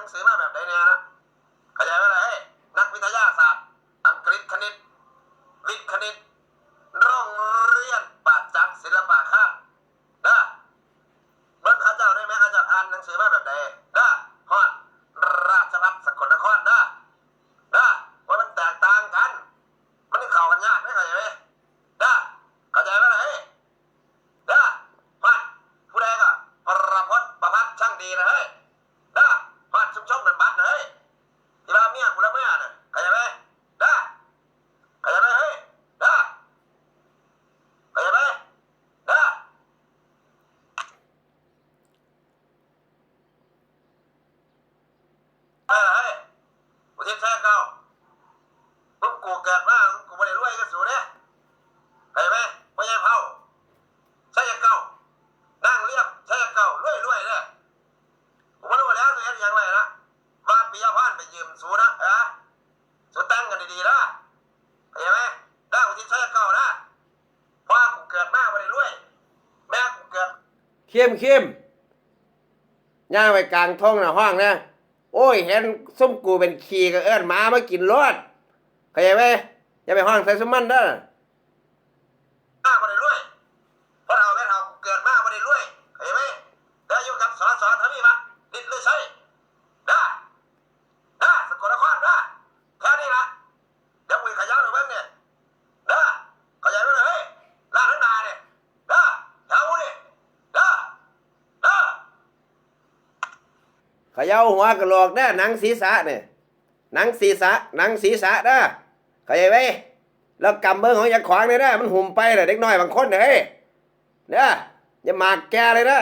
นังสือมาแบบไหนเนี่ยนะเข้ายไปเล่เฮ้ยนักวิทยาศาสตร์ อังกฤษคณิต วิทย์คณิตโรงเรียนปาจักศิลปะข้านะเบิ้งข้าเจ้าได้ไหมข้าเจ้าอ่านหนังสือมาแบบไหนนะฮอดราชรัฒสกลนครนะนะว่ามันแตกต่างกัน มันเข้ากันยากไหมเข้าใจไหม ยืมสูนะเออสูตั้งกันดีๆนะเห็นไหมได้กูที่ใช้เก่านะพ่อกูเกิดมาไปเรื่อยแม่กูเกิดเข้มเข้มย่างไปกลางท้องนะห้องนะโอ้ยเห็นส้มกูเป็นขี้ก็เอิ้นหมามากินรอดเข้าใจไหมอย่าไปห้องใส่สมมันเด้อ มาบ่ได้รวยเพราะเราแม่เราเกิดมาบ่ได้รวยเข้าใจไหมแต่อยู่กับสอนสอนทำนี่มาดิดเลยใช่ได้ได้สกลนครได้แค่นี้ละเดี๋ยวคุยขยาวหน่อยเบ้างเนี่ยได้เข้าใจไหมเฮ้ยลาดทั้งนาเนี่ยได้แถวนี่ได้ได้ เขย่าหัวกระโหลกเด้หนังศีรษะเนี่ยหนังศีรษะหนังศีรษะเด้เข้าไปแล้วกำเบิ้งของอย่าขวางเลยนะมันหุ่มไปเลยเด็กน้อยบางคนเนี่ยเฮ้ยเนี่ยอย่าหมากแกเลยนะ